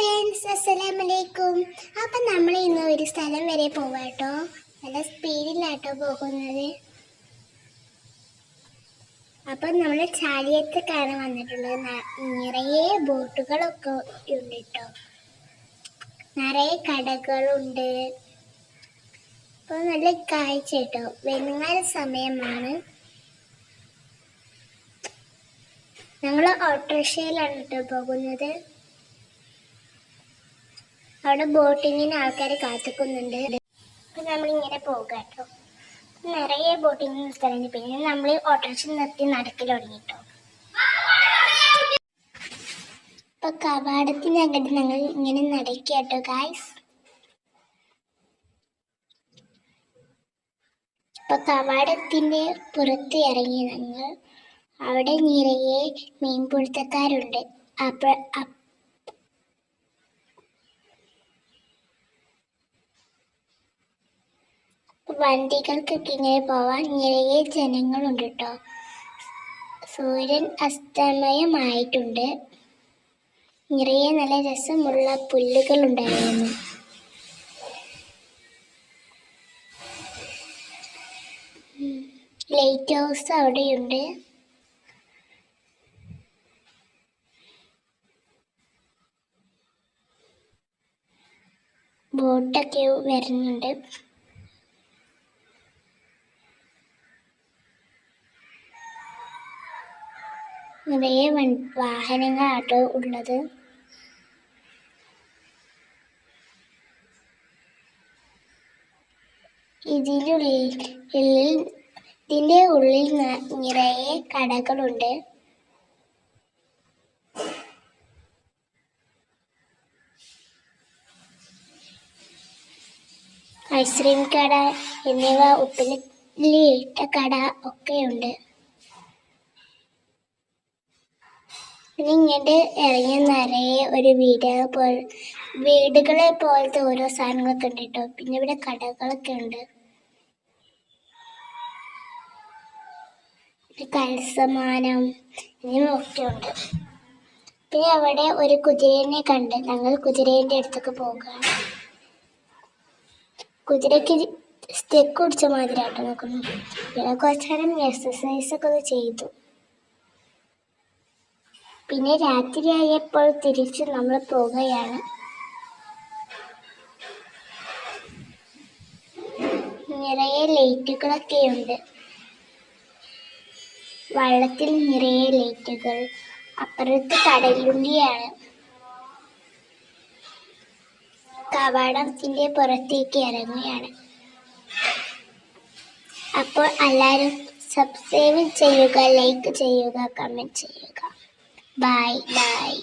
Friends അസ്സലാമലൈക്കും അപ്പം നമ്മൾ ഇന്ന് ഒരു സ്ഥലം വരെ പോവാട്ടോ നല്ല സ്പീഡിലാട്ടോ പോകുന്നത്. അപ്പം നമ്മൾ ചാലിയത്തേക്കാണ് വന്നിട്ടുള്ളത്. നിറയെ ബോട്ടുകളൊക്കെ ഉണ്ട് കേട്ടോ നിറയെ കടകളുണ്ട്. അപ്പോൾ നല്ല കാഴ്ച കേട്ടോ വൈകുന്നേര സമയമാണ്. ഞങ്ങൾ ഓട്ടോറിക്ഷയിലാണ് കേട്ടോ പോകുന്നത്. അവിടെ ബോട്ടിങ്ങിന് ആൾക്കാർ കാത്തിക്കുന്നുണ്ട്. അപ്പം നമ്മളിങ്ങനെ പോകുക കേട്ടോ നിറയെ ബോട്ടിങ് സ്ഥലമുണ്ട്. പിന്നെ നമ്മൾ ഓട്ടോറിക്ഷ നിർത്തി നടക്കൽ തുടങ്ങിട്ടോ. ഇപ്പൊ കവാടത്തിന് അങ്ങോട്ട് ഞങ്ങൾ ഇങ്ങനെ നടക്കുക ഗായ്സ് ഇപ്പൊ കവാടത്തിന്റെ പുറത്ത് ഇറങ്ങി ഞങ്ങൾ. അവിടെ നിറയെ മീൻപിടുത്തക്കാരുണ്ട്. അപ്പൊ വണ്ടികൾക്കൊക്കെ ഇങ്ങനെ പോവാൻ നിറയെ ജനങ്ങളുണ്ട് കേട്ടോ സൂര്യൻ അസ്തമയമായിട്ടുണ്ട്. നിറയെ നല്ല രസമുള്ള പുല്ലുകൾ ഉണ്ടായിരുന്നു ലൈറ്റ് ഹൗസ് അവിടെയുണ്ട്. ബോട്ടൊക്കെ വരുന്നുണ്ട്. നിറയെ വാഹനങ്ങളാട്ടോ ഉള്ളത്. ഇതിനുള്ളിൽ ഇതിന്റെ ഉള്ളിൽ നിറയെ കടകളുണ്ട്. ഐസ്ക്രീം കട എന്നിവ ഉപ്പിലിട്ട കട ഒക്കെയുണ്ട്. പിന്നെ ഇങ്ങോട്ട് ഇറങ്ങിയ നിറയെ ഒരു വീട് പോലെ വീടുകളെ പോലത്തെ ഓരോ സാധനങ്ങളൊക്കെ ഉണ്ട് കേട്ടോ പിന്നെ ഇവിടെ കടകളൊക്കെ ഉണ്ട്. കൽസമാനം എന്നിവയൊക്കെ ഉണ്ട്. പിന്നെ അവിടെ ഒരു കുതിരനെ കണ്ട് ഞങ്ങൾ കുതിരേന്റെ അടുത്തൊക്കെ പോകുകയാണ് കുതിരക്ക് സ്റ്റെക്ക് കുടിച്ച മാതിരിയാട്ടോ നോക്കുന്നു പിന്നെ കുറച്ച് നേരം എക്സസൈസ് ഒക്കെ ഒന്ന് ചെയ്തു. പിന്നെ രാത്രിയായപ്പോൾ തിരിച്ച് നമ്മൾ പോവുകയാണ്. നിറയെ ലൈറ്റുകളൊക്കെ ഉണ്ട് വള്ളത്തിൽ നിറയെ ലൈറ്റുകൾ. അപ്പുറത്ത് കടലുണ്ടിയാണ്. കവാടത്തിന്റെ പുറത്തേക്ക് ഇറങ്ങുകയാണ്. അപ്പോൾ എല്ലാവരും സബ്സ്ക്രൈബ് ചെയ്യുക ലൈക്ക് ചെയ്യുക കമന്റ് ചെയ്യുക. Bye. Bye.